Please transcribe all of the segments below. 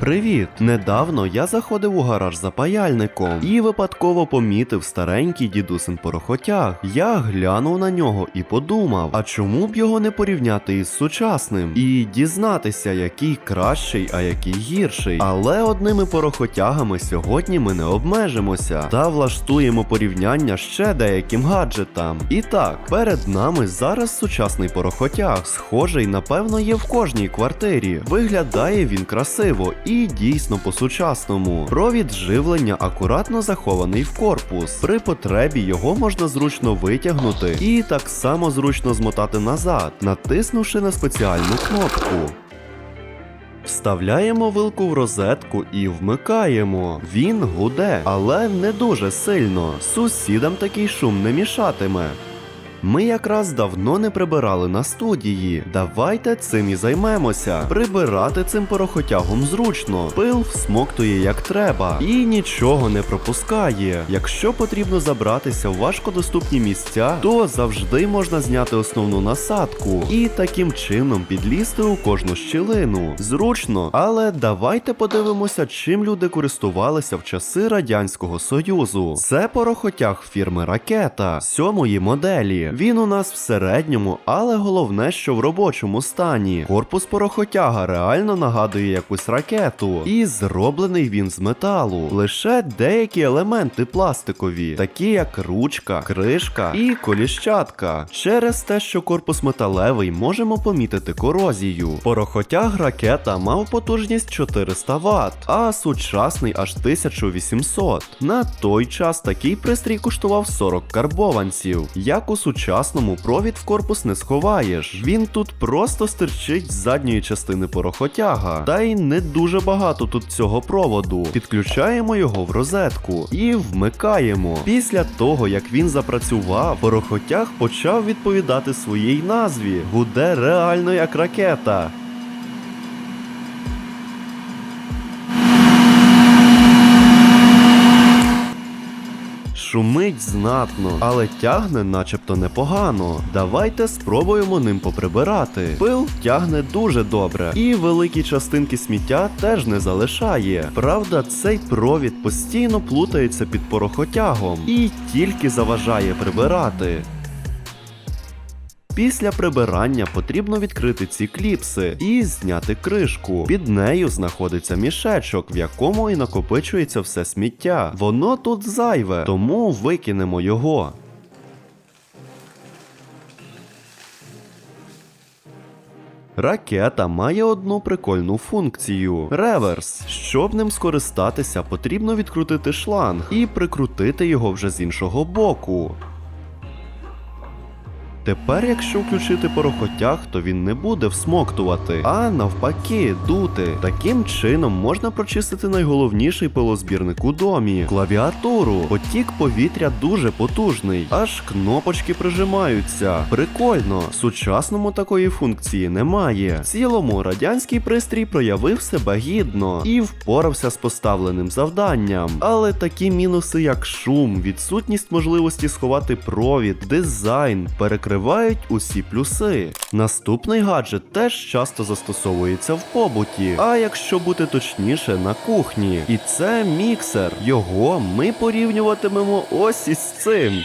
Привіт! Недавно я заходив у гараж за паяльником і випадково помітив старенький дідусин порохотяг. Я глянув на нього і подумав, а чому б його не порівняти із сучасним і дізнатися, який кращий, а який гірший. Але одними порохотягами сьогодні ми не обмежимося та влаштуємо порівняння ще деяким гаджетам. І так, перед нами зараз сучасний порохотяг, схожий, напевно, є в кожній квартирі. Виглядає він красиво дійсно по-сучасному. Провід живлення акуратно захований в корпус. При потребі його можна зручно витягнути і так само зручно змотати назад, натиснувши на спеціальну кнопку. Вставляємо вилку в розетку і вмикаємо. Він гуде, але не дуже сильно. Сусідам такий шум не мішатиме. Ми якраз давно не прибирали на студії. Давайте цим і займемося. Прибирати цим порохотягом зручно. Пил всмоктує як треба і нічого не пропускає. Якщо потрібно забратися в важкодоступні місця, то завжди можна зняти основну насадку і таким чином підлізти у кожну щілину. Зручно, але давайте подивимося, чим люди користувалися в часи Радянського Союзу. Це порохотяг фірми Ракета сьомої моделі. Він у нас в середньому, але головне, що в робочому стані. Корпус порохотяга реально нагадує якусь ракету, і зроблений він з металу. Лише деякі елементи пластикові, такі як ручка, кришка і коліщатка. Через те, що корпус металевий, можемо помітити корозію. Порохотяг ракета мав потужність 400 Вт, а сучасний аж 1800. На той час такий пристрій коштував 40 карбованців. Як у сучасному провід в корпус не сховаєш. Він тут просто стирчить з задньої частини порохотяга. Та й не дуже багато тут цього проводу. Підключаємо його в розетку і вмикаємо. Після того, як він запрацював, порохотяг почав відповідати своїй назві. Гуде реально як ракета. Шумить знатно, але тягне начебто непогано. Давайте спробуємо ним поприбирати. Пил тягне дуже добре, і великі частинки сміття теж не залишає. Правда, цей провід постійно плутається під порохотягом і тільки заважає прибирати. Після прибирання потрібно відкрити ці кліпси і зняти кришку. Під нею знаходиться мішечок, в якому і накопичується все сміття. Воно тут зайве, тому викинемо його. Ракета має одну прикольну функцію реверс. Щоб ним скористатися, потрібно відкрутити шланг і прикрутити його вже з іншого боку. Тепер, якщо включити порохотяг, то він не буде всмоктувати, а навпаки, дути. Таким чином можна прочистити найголовніший пилозбірник у домі клавіатуру. Потік повітря дуже потужний, аж кнопочки прижимаються. Прикольно, в сучасному такої функції немає. В цілому радянський пристрій проявив себе гідно і впорався з поставленим завданням. Але такі мінуси, як шум, відсутність можливості сховати провід, дизайн, перекривають усі плюси. Наступний гаджет теж часто застосовується в побуті, а якщо бути точніше, на кухні. І це міксер. Його ми порівнюватимемо ось із цим.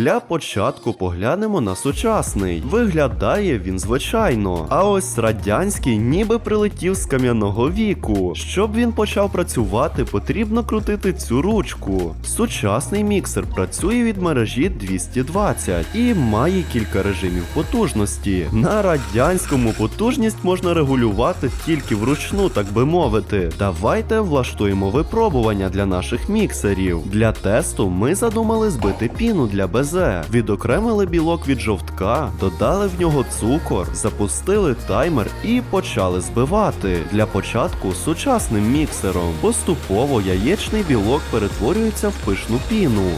Для початку поглянемо на сучасний. Виглядає він звичайно. А ось радянський ніби прилетів з кам'яного віку. Щоб він почав працювати, потрібно крутити цю ручку. Сучасний міксер працює від мережі 220 і має кілька режимів потужності. На радянському потужність можна регулювати тільки вручну, так би мовити. Давайте влаштуємо випробування для наших міксерів. Для тесту ми задумали збити піну для БЗ. Відокремили білок від жовтка, додали в нього цукор, запустили таймер і почали збивати. Для початку сучасним міксером. Поступово яєчний білок перетворюється в пишну піну.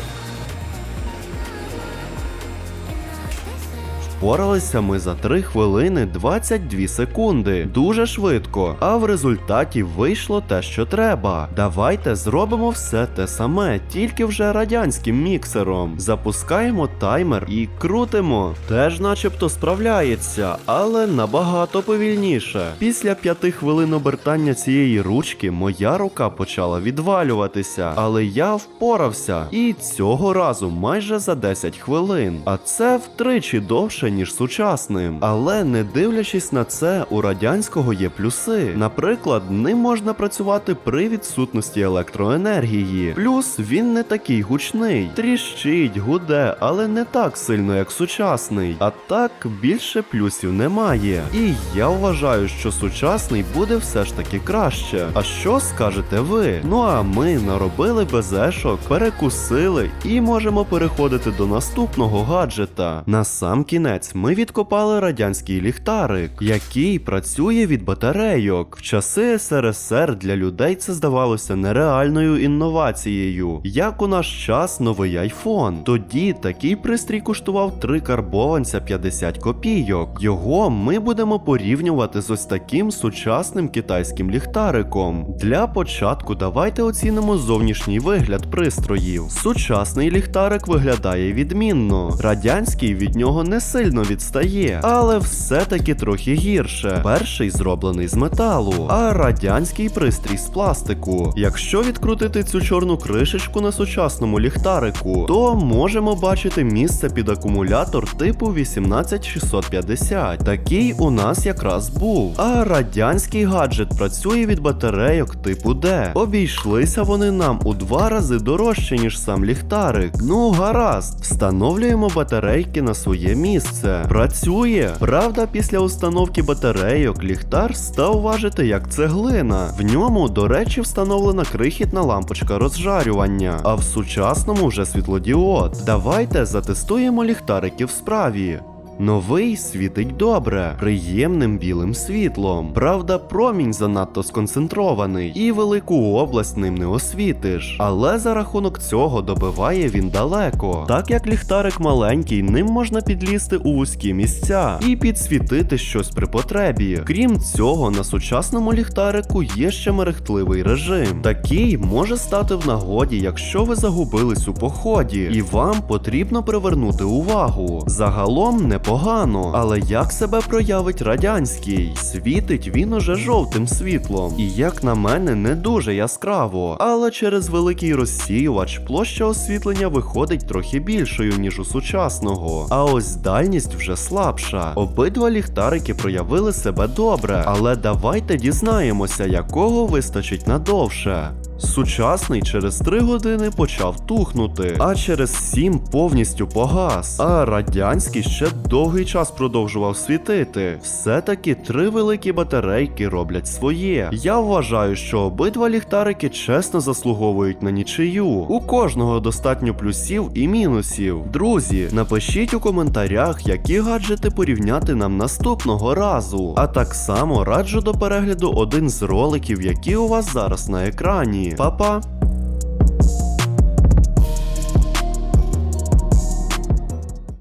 Впоралися ми за 3 хвилини 22 секунди. Дуже швидко. А в результаті вийшло те, що треба. Давайте зробимо все те саме, тільки вже радянським міксером. Запускаємо таймер і крутимо. Теж начебто справляється, але набагато повільніше. Після 5 хвилин обертання цієї ручки моя рука почала відвалюватися, але я впорався. І цього разу майже за 10 хвилин. А це втричі довше, ніж сучасним. Але не дивлячись на це, у радянського є плюси. Наприклад, ним можна працювати при відсутності електроенергії. Плюс він не такий гучний, тріщить, гуде, але не так сильно, як сучасний. А так більше плюсів немає. І я вважаю, що сучасний буде все ж таки краще. А що скажете ви? Ну а ми наробили безешок, перекусили і можемо переходити до наступного гаджета. На сам кінець ми відкопали радянський ліхтарик, який працює від батарейок. В часи СРСР для людей це здавалося нереальною інновацією, як у наш час новий айфон. Тоді такий пристрій коштував 3 карбованця 50 копійок. Його ми будемо порівнювати з ось таким сучасним китайським ліхтариком. Для початку давайте оцінимо зовнішній вигляд пристроїв. Сучасний ліхтарик виглядає відмінно. Радянський від нього не сильно відстає, але все-таки трохи гірше. Перший зроблений з металу, а радянський пристрій з пластику. Якщо відкрутити цю чорну кришечку на сучасному ліхтарику, то можемо бачити місце під акумулятор типу 18650. Такий у нас якраз був. А радянський гаджет працює від батарейок типу D. Обійшлися вони нам у два рази дорожче, ніж сам ліхтарик. Ну, гаразд, встановлюємо батарейки на своє місце. Працює. Правда, після установки батарейок ліхтар став важити як цеглина. В ньому, до речі, встановлена крихітна лампочка розжарювання, а в сучасному вже світлодіод. Давайте затестуємо ліхтарики в справі. Новий світить добре, приємним білим світлом. Правда, промінь занадто сконцентрований і велику область ним не освітиш. Але за рахунок цього добиває він далеко. Так як ліхтарик маленький, ним можна підлізти у вузькі місця і підсвітити щось при потребі. Крім цього, на сучасному ліхтарику є ще мерехтливий режим. Такий може стати в нагоді, якщо ви загубились у поході, і вам потрібно привернути увагу. Загалом непогано, але як себе проявить радянський? Світить він уже жовтим світлом, і як на мене, не дуже яскраво. Але через великий розсіювач площа освітлення виходить трохи більшою, ніж у сучасного. А ось дальність вже слабша. Обидва ліхтарики проявили себе добре, але давайте дізнаємося, якого вистачить надовше. Сучасний через 3 години почав тухнути, а через 7 повністю погас. А радянський ще довгий час продовжував світити. Все-таки три великі батарейки роблять своє. Я вважаю, що обидва ліхтарики чесно заслуговують на нічию. У кожного достатньо плюсів і мінусів. Друзі, напишіть у коментарях, які гаджети порівняти нам наступного разу. А так само раджу до перегляду один з роликів, які у вас зараз на екрані. Па-па!